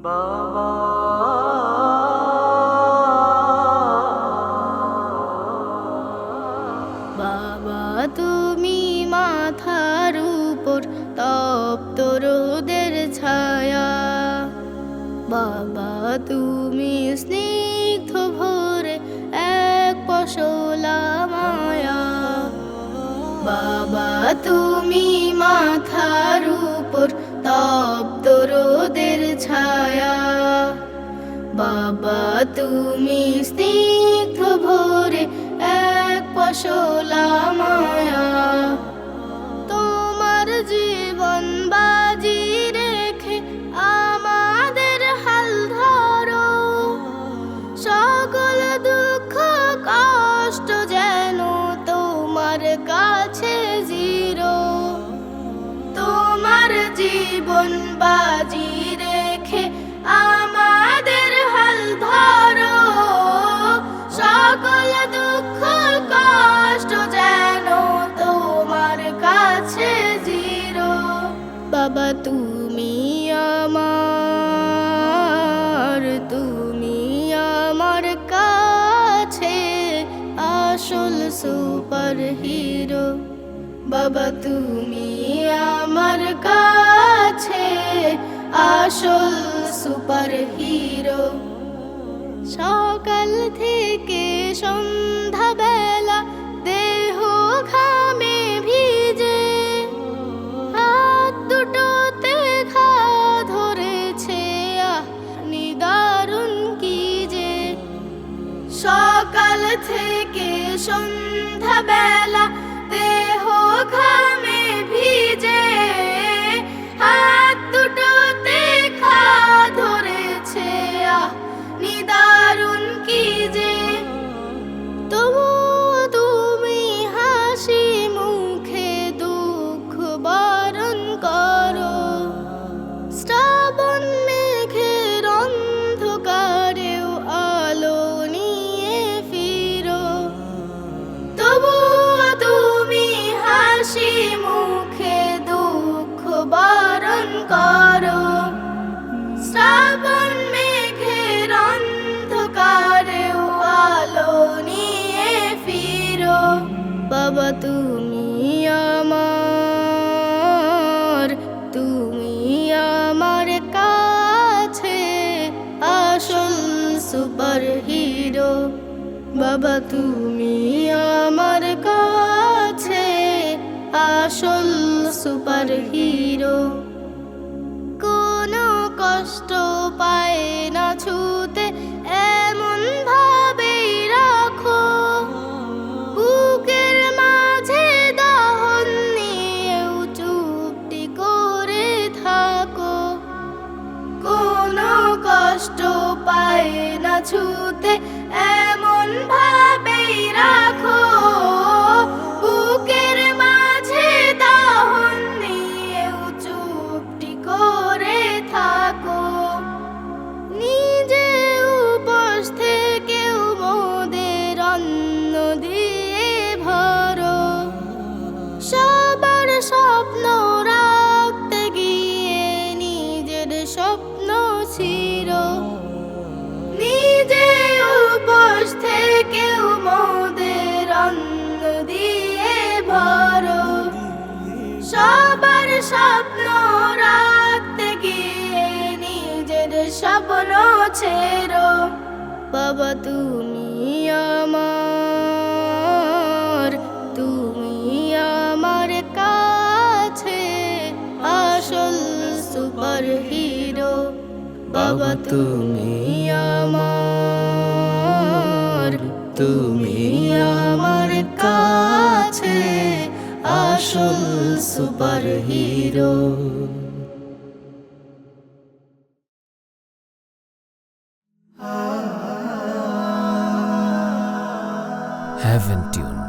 বাবা। তুমি মাথার উপর ছায়া। বাবা তুমি স্নিগ্ধ ভোরে এক পশলা মায়া। বাবা তুমি মাথার উপর তপ্ত রোদের ছায়া। বাবা তুমি স্নিগ্ধ ভোরে এক পশলা মায়া। জীবন বাজি রেখে আমাদের হাল ধরো। সকল দুঃখ কষ্ট যেন তোমার কাছে জিরো। বাবা, তুমি আমার তুমি আমার কাছে আসল সুপার হিরো বাবা, তুমি সুপার হিরো সকাল থেকে সন্ধ্যা বেলা দেহ ঘামে ভিজে, হাত দুটোতে ঘা ধরেছে, আহ, নিদারুণ কি যে। সকাল থেকে সন্ধ্যা বাবা, তুমি আমার তুমি আমার কাছে আসল সুপার হিরো বাবা, তুমি আমার কাছে আসল সুপার হিরো ছুতে স্বপ্ন রাখতে গিয়ে নিজের স্বপ্ন ছেড়ো। বাবা, তুমি আমার তুমি আমার কাছে আসল সুপার হিরো। বাবা, তুমি আমার তুমি আমার সুপার হিরো Heaven Tune